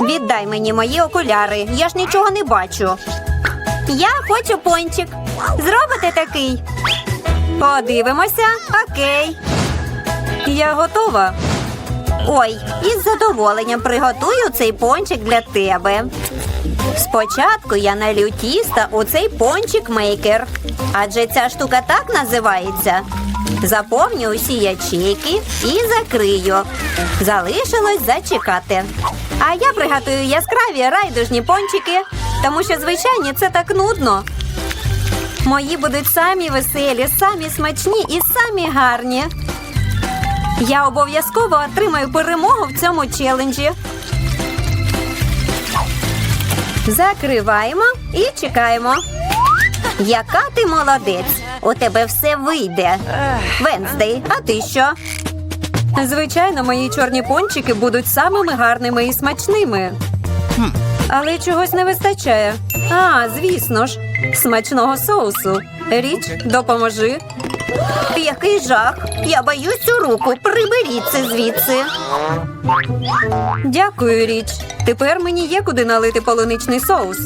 Віддай мені мої окуляри. Я ж нічого не бачу. Я хочу пончик. Зробите такий. Подивимося. Окей. Я готова. Ой, із задоволенням приготую цей пончик для тебе. Спочатку я налью тіста у цей пончик мейкер. Адже ця штука так називається. Заповню усі ячейки і закрию. Залишилось зачекати. А я приготую яскраві райдужні пончики, тому що звичайні це так нудно. Мої будуть самі веселі, самі смачні і самі гарні. Я обов'язково отримаю перемогу в цьому челенджі. Закриваємо і чекаємо. Яка ти молодець! У тебе все вийде. Венздей, а ти що? Звичайно, мої чорні пончики будуть самими гарними і смачними. Але чогось не вистачає. А, звісно ж, смачного соусу. Річ, допоможи. Який жах! Я боюсь цю руку. Приберіть це звідси. Дякую, річ. Тепер мені є куди налити полуничний соус.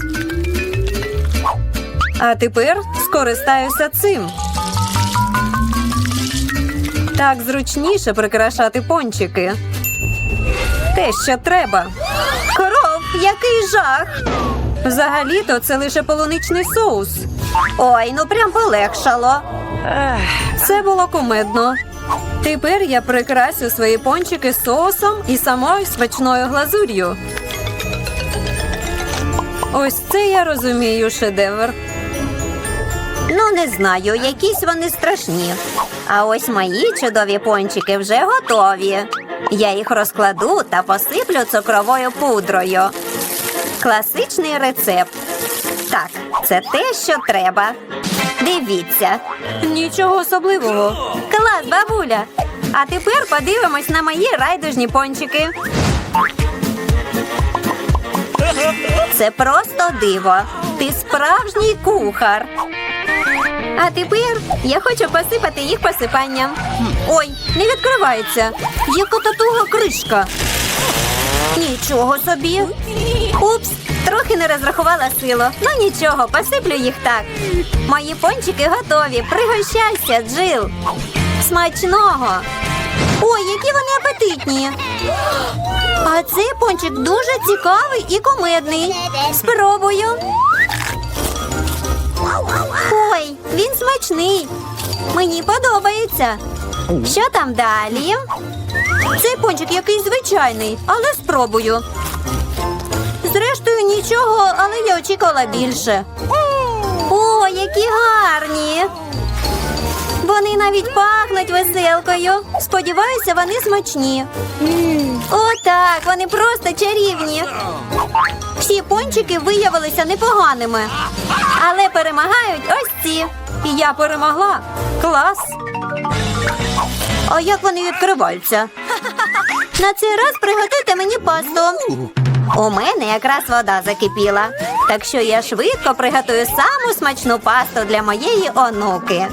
А тепер скористаюся цим. Так зручніше прикрашати пончики. Те, що треба. Коров, який жах! Взагалі-то це лише полуничний соус. Ой, ну прям полегшало. Це було кумедно. Тепер я прикрасю свої пончики соусом і самою смачною глазур'ю. Ось це я розумію шедевр. Ну, не знаю, якісь вони страшні. А ось мої чудові пончики вже готові. Я їх розкладу та посиплю цукровою пудрою. Класичний рецепт. Так, це те, що треба. Дивіться. Нічого особливого. Клас, бабуля. А тепер подивимось на мої райдужні пончики. Це просто диво. Ти справжній кухар. А тепер я хочу посипати їх посипанням. Ой, не відкривається. Яка татуга кришка. Нічого собі. Упс, трохи не розрахувала силу. Ну нічого, посиплю їх так. Мої пончики готові. Пригощайся, Джил. Смачного. Ой, які вони апетитні. А цей пончик дуже цікавий і кумедний. Спробую. Він смачний. Мені подобається. Що там далі? Цей пончик якийсь звичайний, але спробую. Зрештою, нічого, але я очікувала більше. О, які гарні! Вони навіть пахнуть веселкою. Сподіваюся, вони смачні. Отак, вони просто чарівні. Всі пончики виявилися непоганими. Але перемагають ось ці. І я перемогла. Клас. А як вони відкриваються? На цей раз приготуйте мені пасту. У мене якраз вода закипіла. Так що я швидко приготую саму смачну пасту для моєї онуки.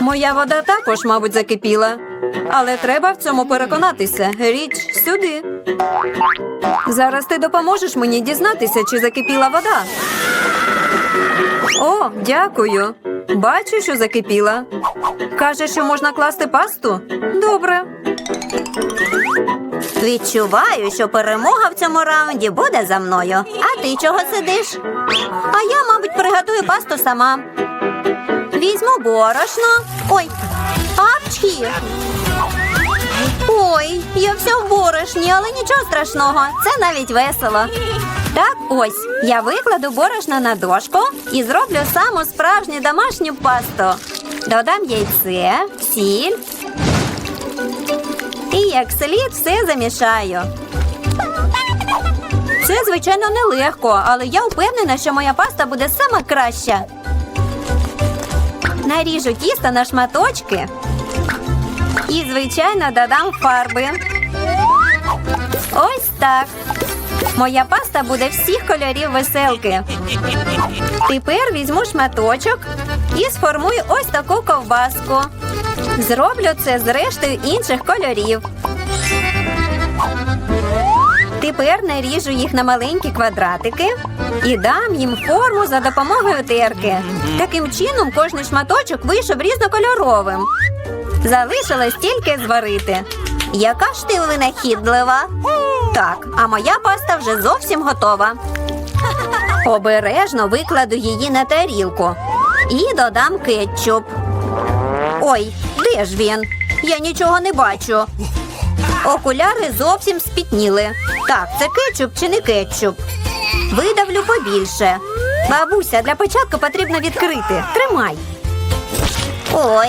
Моя вода також, мабуть, закипіла. Але треба в цьому переконатися. Річ сюди. Зараз ти допоможеш мені дізнатися, чи закипіла вода. О, дякую. Бачу, що закипіла. Каже, що можна класти пасту? Добре. Відчуваю, що перемога в цьому раунді буде за мною. А ти чого сидиш? А я, мабуть, приготую пасту сама. Візьму борошно. Ой, апчхі. Ой, я вся в борошні, але нічого страшного. Це навіть весело. Так, ось я викладу борошно на дошку і зроблю саму справжню домашню пасту. Додам яйце, сіль. І як слід все замішаю. Це, звичайно, нелегко, але я впевнена, що моя паста буде сама краща. Наріжу тісто на шматочки. І, звичайно, додам фарби. Ось так. Моя паста буде всіх кольорів веселки. Тепер візьму шматочок і сформую ось таку ковбаску. Зроблю це з рештою інших кольорів. Тепер наріжу їх на маленькі квадратики і дам їм форму за допомогою терки. Таким чином кожний шматочок вийшов різнокольоровим. Залишилось тільки зварити. Яка ж ти винахідлива? Так, а моя паста вже зовсім готова. Обережно викладу її на тарілку і додам кетчуп. Ой, де ж він? Я нічого не бачу. Окуляри зовсім спітніли. Так, це кетчуп чи не кетчуп? Видавлю побільше. Бабуся, для початку потрібно відкрити. Тримай. Ой.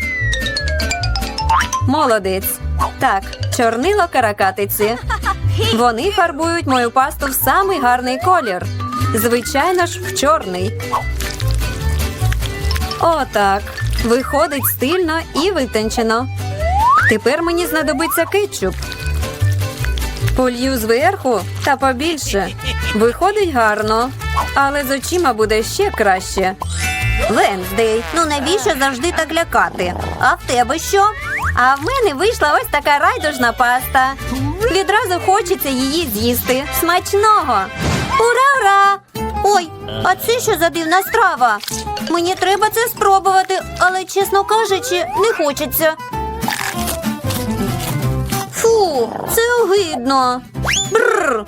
Молодець. Так, чорнило каракатиці. Вони фарбують мою пасту в самий гарний колір. Звичайно ж, в чорний. Отак. Виходить стильно і витончено. Тепер мені знадобиться кетчуп. Полью зверху та побільше. Виходить гарно, але з очима буде ще краще. Венздей, ну навіщо завжди так лякати? А в тебе що? А в мене вийшла ось така райдужна паста. Відразу хочеться її з'їсти. Смачного! Ура, ура! Ой, а це що за дивна страва? Мені треба це спробувати, але, чесно кажучи, не хочеться. Фу, це огидно. Бррр.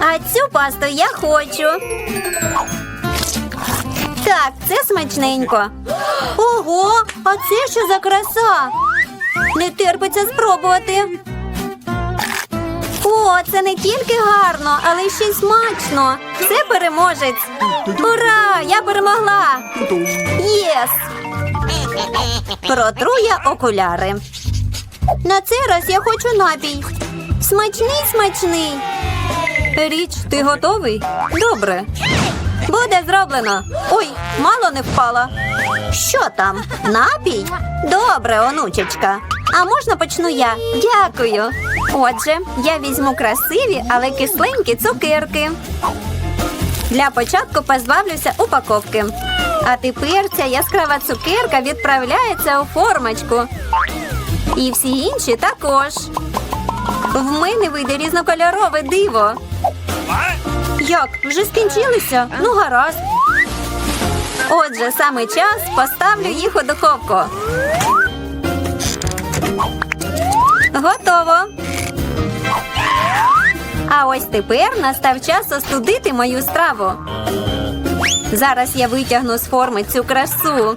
А цю пасту я хочу. Так, це смачненько. Ого, а це що за краса? Не терпиться спробувати. О, це не тільки гарно, але ще й смачно. Це переможець. Ура! Я перемогла! Єс! Протру я окуляри. На цей раз я хочу напій. Смачний, смачний. Річ, ти готовий? Добре. Буде зроблено. Ой, мало не впала. Що там? Напій? Добре, онучечка. А можна почну я? Дякую. Отже, я візьму красиві, але кисленькі цукерки. Для початку позбавлюся упаковки. А тепер ця яскрава цукерка відправляється у формочку. І всі інші також. В мене вийде різнокольорове диво. Як? Вже скінчилися? Ну, гаразд. Отже, саме час поставлю їх у духовку. Готово. А ось тепер настав час остудити мою страву. Зараз я витягну з форми цю красу.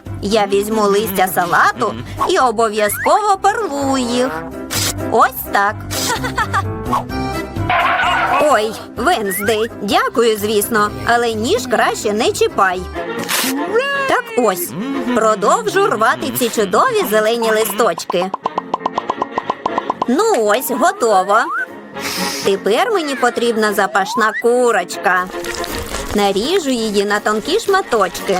Я візьму листя салату і обов'язково порву їх. Ось так. Ой, Венздей, дякую, звісно, але ніж краще не чіпай. Так ось, продовжу рвати ці чудові зелені листочки. Ну ось, готово. Тепер мені потрібна запашна курочка. Наріжу її на тонкі шматочки.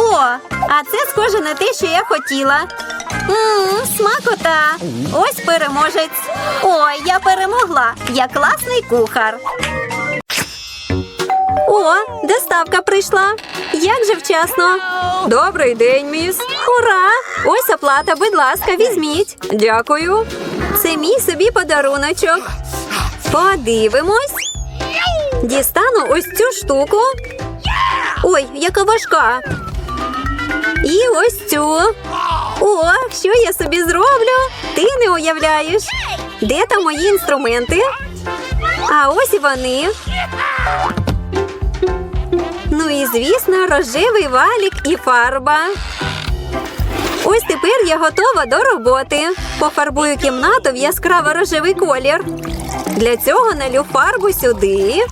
О, а це схоже на те, що я хотіла. Ммм, смакота. Ось переможець. Ой, я перемогла. Я класний кухар. О, доставка прийшла. Як же вчасно. Добрий день, міс. Ура! Ось оплата, будь ласка, візьміть. Дякую. Це мій собі подаруночок. Подивимось. Дістану ось цю штуку. Ой, яка важка. І ось цю. О, що я собі зроблю? Ти не уявляєш. Де там мої інструменти? А ось і вони. Ну і звісно, рожевий валік і фарба. Ось тепер я готова до роботи. Пофарбую кімнату в яскраво рожевий колір. Для цього налю фарбу сюди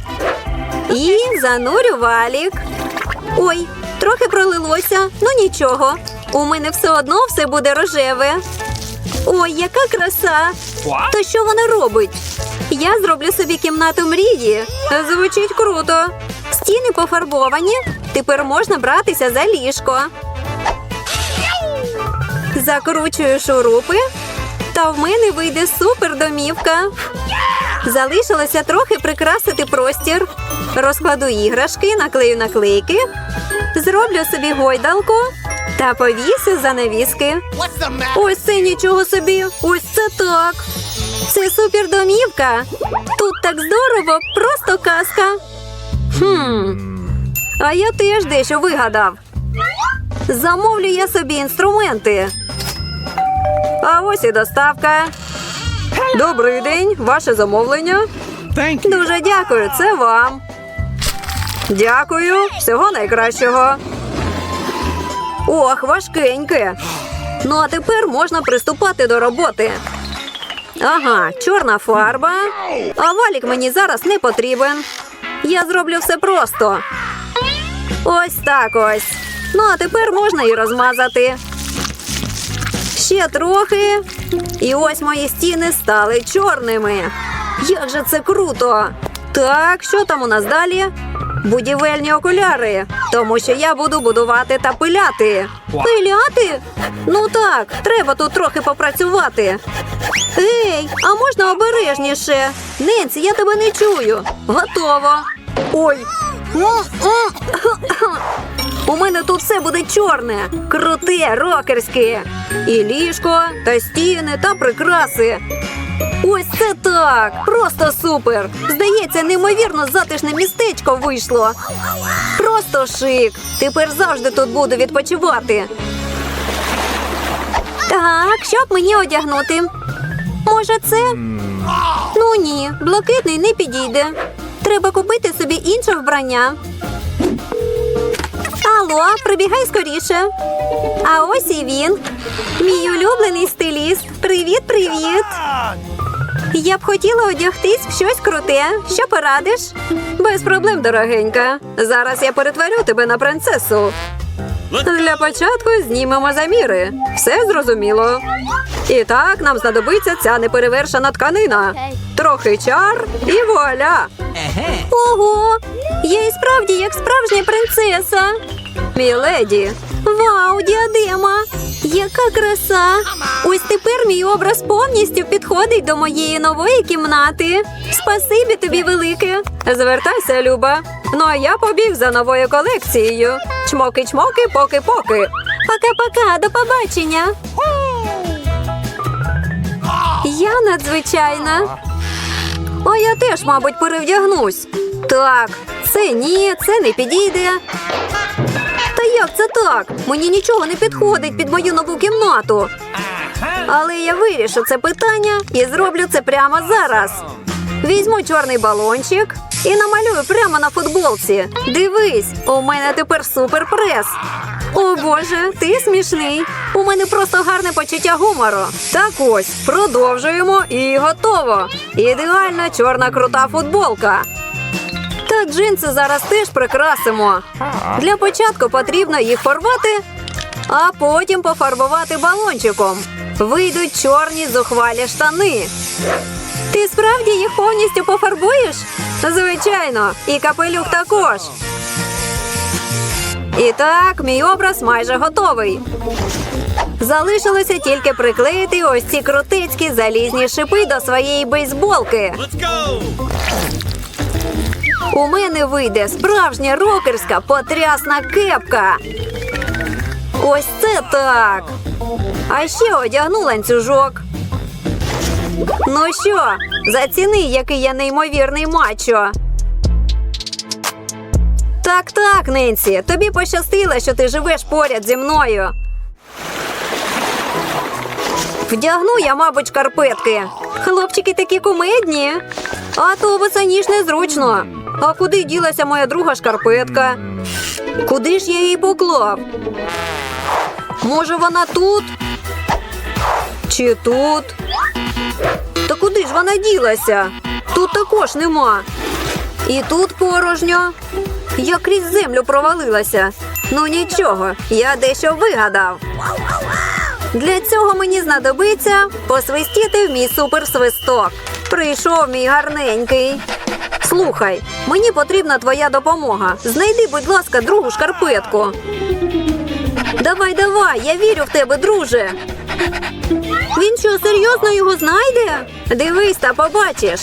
і занурю валік. Ой, трохи пролилося, ну нічого. У мене все одно все буде рожеве. Ой, яка краса! То що вона робить? Я зроблю собі кімнату мрії. Звучить круто. Стіни пофарбовані. Тепер можна братися за ліжко. Закручую шурупи, та в мене вийде супер домівка. Залишилося трохи прикрасити простір. Розкладу іграшки, наклею наклейки, зроблю собі гойдалку та повісю занавіски. Ось це нічого собі. Ось це так. Це супер домівка. Тут так здорово, просто казка. Хм. А я теж дещо вигадав. Замовлю я собі інструменти. А ось і доставка. Добрий день, ваше замовлення. Дуже дякую, це вам. Дякую, всього найкращого. Ох, важкеньке. Ну, а тепер можна приступати до роботи. Ага, чорна фарба. А валік мені зараз не потрібен. Я зроблю все просто. Ось так ось. Ну, а тепер можна і розмазати. Ще трохи. І ось мої стіни стали чорними. Як же це круто! Так, що там у нас далі? Будівельні окуляри, тому що я буду будувати та пиляти. Пиляти? Ну так, треба тут трохи попрацювати. Ей, а можна обережніше? Ненці, я тебе не чую. Готово. Ой. У мене тут все буде чорне, круте, рокерське. І ліжко, та стіни, та прикраси. Ось це так! Просто супер! Здається, неймовірно затишне містечко вийшло. Просто шик. Тепер завжди тут буду відпочивати. Так, що б мені одягнути? Може, це? Ну ні, блакитний не підійде. Треба купити собі інше вбрання. Алло, прибігай скоріше. А ось і він. Мій улюблений стиліст. Привіт, привіт. Я б хотіла одягтись в щось круте. Що порадиш? Без проблем, дорогенька. Зараз я перетворю тебе на принцесу. Для початку знімемо заміри. Все зрозуміло. І так нам знадобиться ця неперевершена тканина. Трохи чар і вуаля. Ого! Я і справді як справжня принцеса. Мій леді. Вау, діадема! Яка краса! Ось тепер мій образ повністю підходить до моєї нової кімнати. Спасибі тобі велике. Звертайся, Люба. Ну а я побіг за новою колекцією. Чмоки-чмоки, поки-поки. Пока-пока, до побачення. Я надзвичайна. А я теж, мабуть, перевдягнусь. Так, це ні, це не підійде. Та як це так? Мені нічого не підходить під мою нову кімнату. Але я вирішу це питання і зроблю це прямо зараз. Візьму чорний балончик і намалюю прямо на футболці. Дивись, у мене тепер суперпрес. О Боже, ти смішний. У мене просто гарне почуття гумору. Так ось, продовжуємо і готово. Ідеальна чорна крута футболка. Та джинси зараз теж прикрасимо. Для початку потрібно їх порвати, а потім пофарбувати балончиком. Вийдуть чорні зухвалі штани. Ти справді їх повністю пофарбуєш? Звичайно, і капелюх також. І так, мій образ майже готовий. Залишилося тільки приклеїти ось ці крутецькі залізні шипи до своєї бейсболки. У мене вийде справжня рокерська потрясна кепка. Ось це так. А ще одягну ланцюжок. Ну що, заціни, який я неймовірний мачо. Так, так, Ненсі, тобі пощастило, що ти живеш поряд зі мною. Вдягну я, мабуть, шкарпетки. Хлопчики такі кумедні. А то босоніж незручно. А куди ділася моя друга шкарпетка? Куди ж я її поклав? Може, вона тут? Чи тут? Та куди ж вона ділася? Тут також нема. І тут порожньо. Я крізь землю провалилася. Ну нічого, я дещо вигадав. Для цього мені знадобиться посвистіти в мій суперсвисток. Прийшов мій гарненький. Слухай, мені потрібна твоя допомога. Знайди, будь ласка, другу шкарпетку. Давай, давай, я вірю в тебе, друже. Він що, серйозно його знайде? Дивись та побачиш.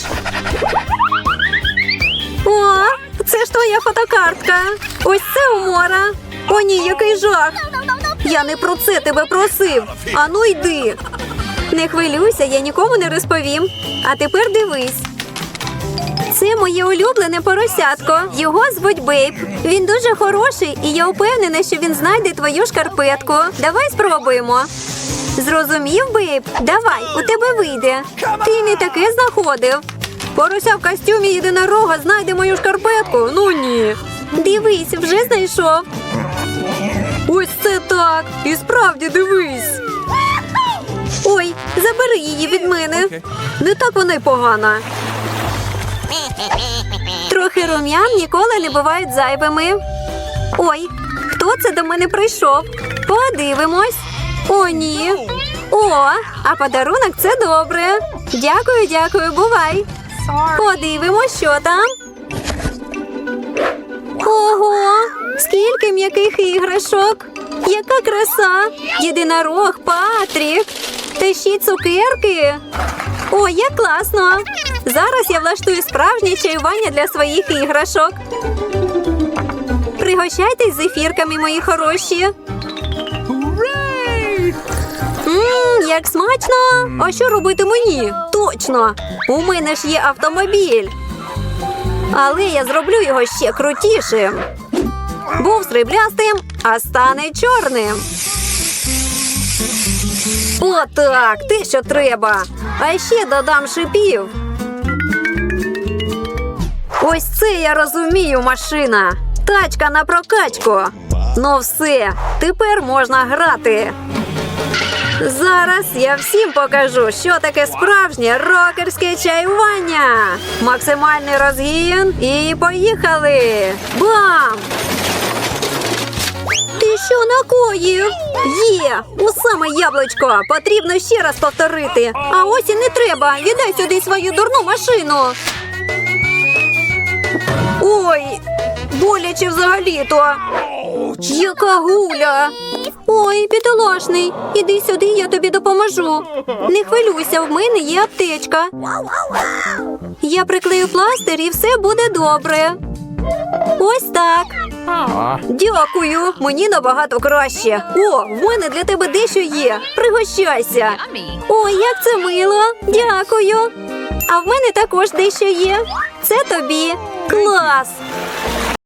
О, це ж твоя фотокартка. Ось це умора. О, ні, який жах. Я не про це тебе просив. Ану йди. Не хвилюйся, я нікому не розповім. А тепер дивись. Це моє улюблене поросятко. Його звуть Бейб. Він дуже хороший, і я впевнена, що він знайде твою шкарпетку. Давай спробуємо. Зрозумів, Бейб? Давай, у тебе вийде. Ти не таке знаходив. Порося в костюмі єдинорога знайде мою шкарпетку. Ну ні. Дивись, вже знайшов. Ось це так. І справді дивись. Ой, забери її від мене. Не так вона й погана. Трохи рум'ян ніколи не бувають зайвими. Ой, хто це до мене прийшов? Подивимось. О, ні. О, а подарунок це добре. Дякую, дякую, бувай. Подивимось, що там. Ого, скільки м'яких іграшок. Яка краса! Єдинорог, Патрік. Та ще цукерки. О, як класно! Зараз я влаштую справжнє чаювання для своїх іграшок. Пригощайтесь з ефірками, мої хороші. Як смачно! А що робити мені? Точно! У мене ж є автомобіль. Але я зроблю його ще крутішим. Був сріблястим, а стане чорним. Отак, те, що треба. А ще додам шипів. Ось це я розумію, машина. Тачка на прокачку. Ну все, тепер можна грати. Зараз я всім покажу, що таке справжнє рокерське чаювання. Максимальний розгін і поїхали. Бам! Ти що накоїв? Є, у саме яблучко. Потрібно ще раз повторити. А ось і не треба. Віддай сюди свою дурну машину. Ой, боляче взагалі-то. Яка гуля. Ой, бідолашний, іди сюди, я тобі допоможу. Не хвилюйся, в мене є аптечка. Я приклею пластир і все буде добре. Ось так. Дякую, мені набагато краще. О, в мене для тебе дещо є. Пригощайся. Ой, як це мило. Дякую. А в мене також дещо є. Це тобі. Клас!